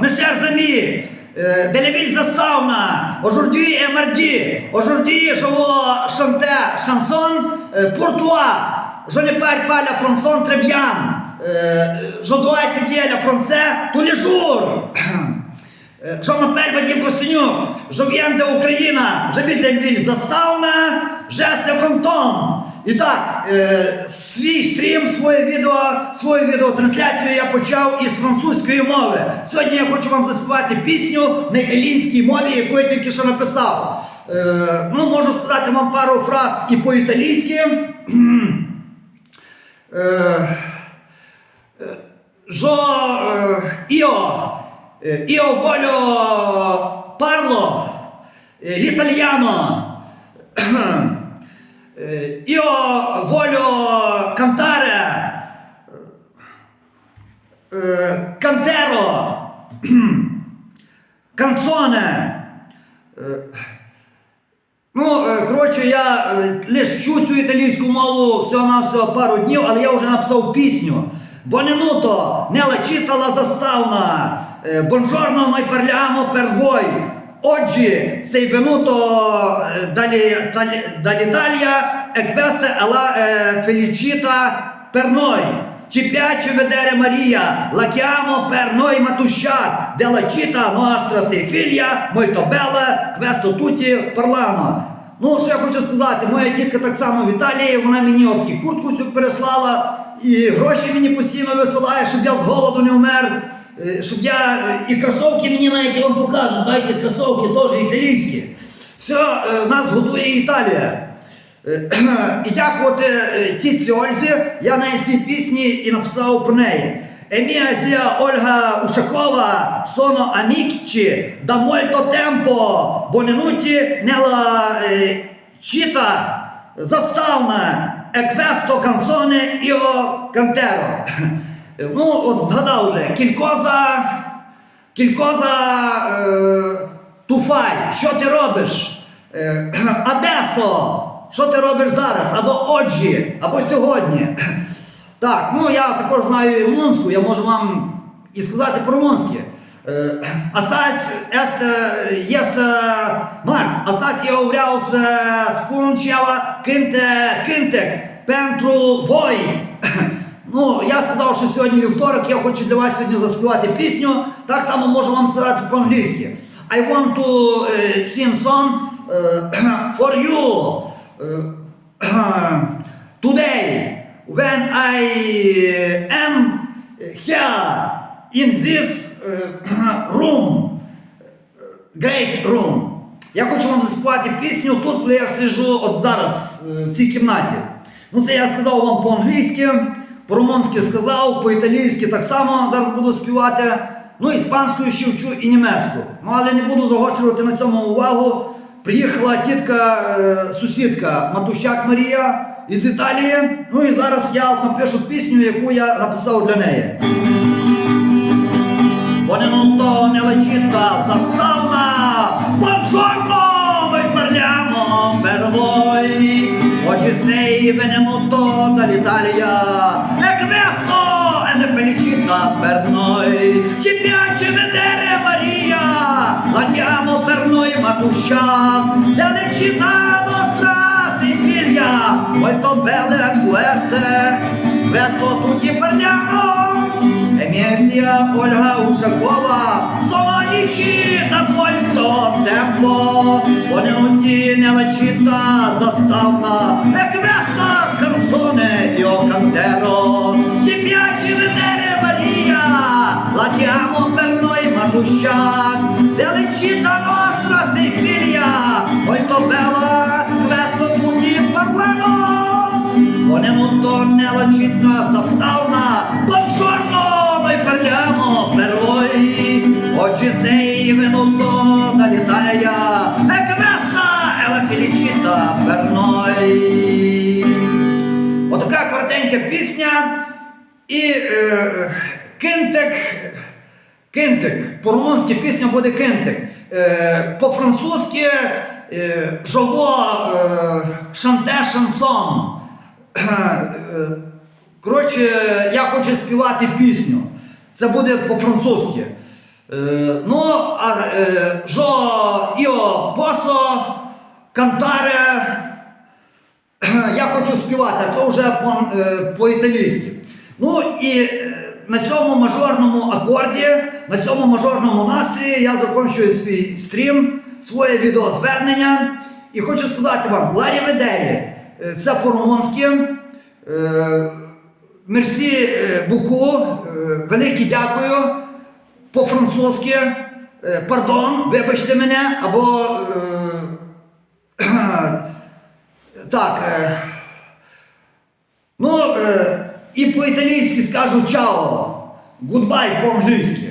Mes chers amis euh, de la ville Zastavna. Aujourd'hui est mardi. Aujourd'hui, je euh. Je ne parle pas le français très bien. Euh, je dois étudier le français tous les jours. Euh, Je m'appelle Вадим Костенюк, je viens d'Ukraine, j'habite dans la ville Заставна, j'ai 50 ans. І так, е, свій стрім, своє відео, свою відеотрансляцію я почав із французької мови. Сьогодні я хочу вам заспівати пісню на італійській мові, яку я тільки що написав. Е, ну, можу сказати вам пару фраз і по-італійськи. Е, Жо е, io, е, io voglio Eh, Io voglio cantare eh, cantero canzone. Е, Ну, е, коротше, я е, лише вчу цю італійську мову всього-навсього пару днів, але я вже написав пісню. Боненуто, не читала заставна. Е, parliamo per voi. Eh, e eh, felicità per noi. Ci piace vedere Maria, la chiamo per noi Matusciak, della città nostra sei figlia, molto bella, questo tutti parlano. Ну, що я хочу сказати, моя тітка так само в Італії, вона мені і куртку цю переслала, і гроші мені постійно висилає, щоб я з голоду не вмер, е, щоб я е, і кросовки мені навіть вам покажуть, бачите, кросовки теж італійські. Все, е, нас годує Італія. Е, І дякувати е, тітці Ользі, я навіть ці пісні і написав про неї. Olga Ushakova sono amici da molto tempo. Benvenuti nella eh, città заставна questo canzone io canterò. Ну, от згадав вже, кількоза, кількоза е, туфай, що ти робиш? Е, Адесо, що ти робиш зараз? Або оджі, або сьогодні. Так, ну я також знаю і румунську, я можу вам і сказати по-румунськи. Astăzi este, este marți. Astăzi eu vreau să spun ceva cânte, cântec. Ну, я сказав, що сьогодні вівторок, я хочу для вас сьогодні заспівати пісню. Так само можу вам сказати по-англійськи. I want to uh, sing song uh, for you uh, today when I am here in this room, great room. Я хочу вам заспівати пісню тут, коли я сиджу от зараз е, в цій кімнаті. Ну це я сказав вам по-англійськи, по-румунськи сказав, по-італійськи так само зараз буду співати. Ну, іспанською ще вчу і німецьку. Ну, але не буду загострювати на цьому увагу. Приїхала тітка, е, Матущак Марія із Італії. Ну і зараз я напишу пісню, яку я написав для неї. Buonanotte nella città zastavna, buongiorno, noi parliamo per voi. Oggi sei venuto dall'Italia piace vedere Maria, la chiamo per noi Matuscia, della città nostra sei figlia, molto belle queste, questo tutti parliamo. E mia zia Olga Ушакова sono amici da molto tempo Benvenuti nella città Questa è la felicità per noi Отака коротенька пісня і е, кинтик, кинтик, по-румунськи пісня буде кинтик. Е, по-французьки е, жово е, шанте шансон. Коротше, я хочу співати пісню. Це буде по-французьки. Е, ну, а е, жо іо посо, кантаре. Я хочу співати, а це вже е, по-італійськи. Ну і е, на цьому мажорному акорді, на цьому мажорному настрої я закінчую свій стрім, своє відеозвернення. І хочу сказати вам, Ларі Ведері, е, це по-румунськи. Е, Мерсі е, Буку, е, велике дякую. По-французьки, е, пардон, вибачте мене, або. е, так. Е, ну, е, і по-італійськи скажу чао. Гудбай по-англійськи.